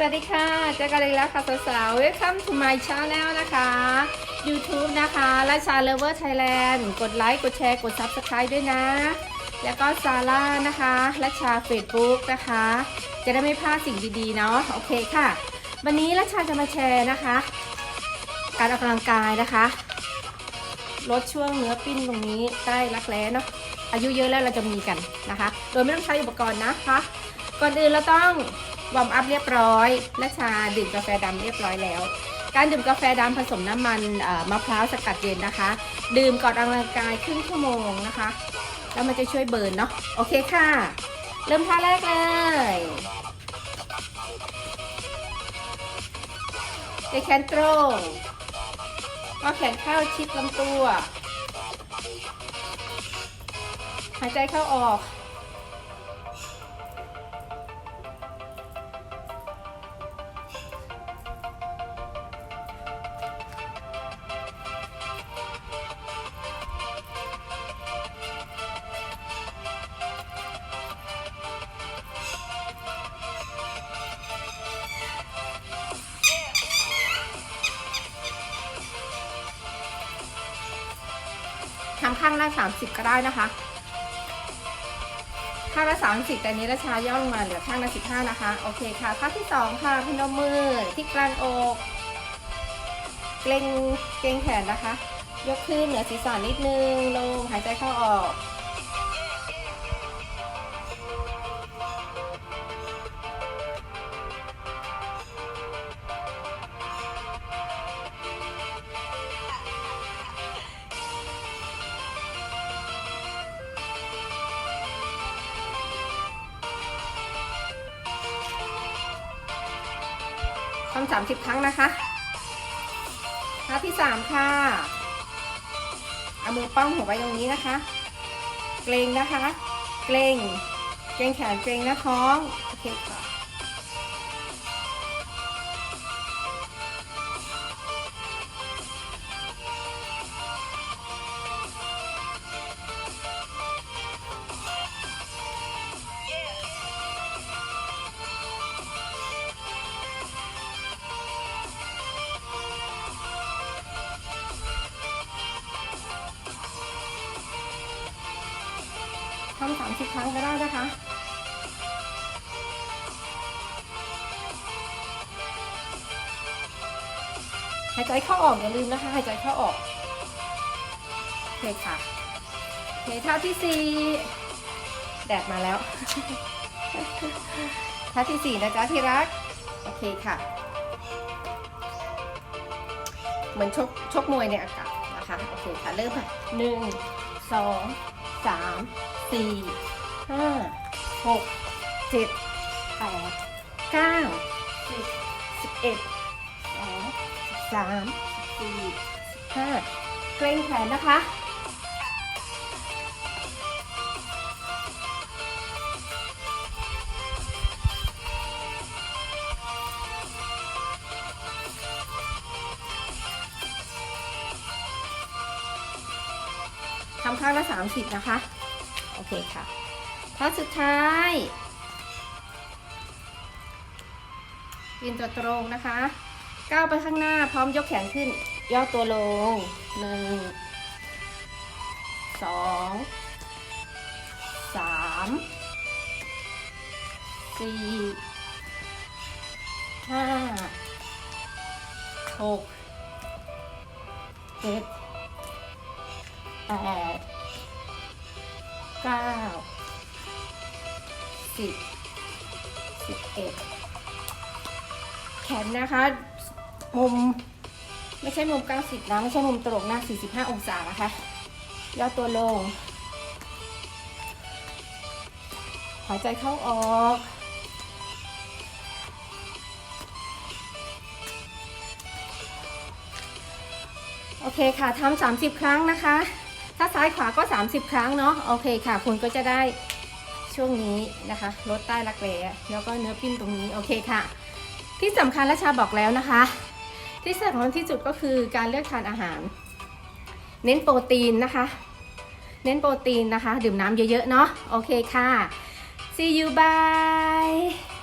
สวัสดีค่ะเจอกันอีกแล้วค่ะสาวๆ Welcome to my channel นะคะ YouTube นะคะราชา Lover Thailand กดไลค์กดแชร์กด Subscribe ด้วยนะ แล้วก็ซาร่านะคะราชา Facebook นะคะ จะได้ไม่พลาดสิ่งดีๆ เนาะโอเคค่ะ วันนี้ราชาจะมาแชร์นะคะ การออกกำลังกายนะคะลดช่วงเนื้อปิ้นตรงนี้ใกล้รักแร้เนาะอายุเยอะแล้วเราจะมีกันนะคะ โดยไม่ต้องใช้อุปกรณ์นะคะ ก่อนอื่นเราต้อง วอร์มอัพเรียบร้อย และชาดื่มกาแฟดำเรียบร้อยแล้ว การดื่มกาแฟดำผสมน้ำมันมะพร้าวสกัดเย็นนะคะ ดื่มก่อนออกกำลังกายครึ่งชั่วโมงนะคะ แล้วมันจะช่วยเบิร์นเนาะโอเคค่ะ เริ่มท่าแรกเลยเดแคนตรงก็แขนเข้าชิดลำตัว หายใจเข้าออก ข้างละ30ก็ได้นะคะ ข้างละสามสิบแต่นี้ราชาย่อลงมาเหลือข้างละสิบห้านะคะ โอเคค่ะท่าที่สองค่ะพนมมือที่กลางอกเกรงเกรงแขนนะคะ ยกขึ้นเหนือศีรษะนิดนึงลงหายใจเข้าออก ทำสามสิบครั้งนะคะท่าที่สามค่ะ เอามือป้องหัวไว้ตรงนี้นะคะ เกรงนะคะ เกรง เกรงแขน เกรงหน้าท้อง โอเคค่ะ ทำสามสิบครั้งก็ได้นะคะหายใจเข้าออกอย่าลืมนะคะหายใจเข้าออกโอเคค่ะโอเคท่าที่สี่แดดมาแล้วท่าที่สี่นะจ๊ะที่รักโอเคค่ะ เหมือนชกชกมวยในอากาศนะคะโอเคค่ะเริ่มค่ะหนึ่งสองสาม สี่ห้าหกเจ็ดแปดเก้าสิบสิบเอ็ดสองสามสี่ห้าเกรงแขนนะคะทำข้างละ30นะคะ โอเคค่ะท่าสุดท้ายยืนตัวตรงนะคะ ก้าวไปข้างหน้าพร้อมยกแขนขึ้น ย่อตัวลงหนึ่งสองสามสี่ห้าหกเจ็ดแปด เก้าสิบสิบเอ็ดแขนนะคะมุมไม่ใช่มุม 90 นะ ไม่ใช่มุมตลกนะ45 องศานะคะย่อตัวลง หายใจเข้าออก โอเคค่ะทำ30 ครั้งนะคะ ถ้าซ้ายขวาก็ 30 ครั้งเนาะโอเคค่ะ คุณก็จะได้ช่วงนี้นะคะลดใต้รักแร้แล้วก็เนื้อปิ้นตรงนี้โอเคค่ะ ที่สำคัญและชาบอกแล้วนะคะ ที่สำคัญที่สุดก็คือการเลือกทานอาหาร เน้นโปรตีนนะคะ เน้นโปรตีนนะคะ ดื่มน้ำเยอะๆเนาะโอเคค่ะ see you bye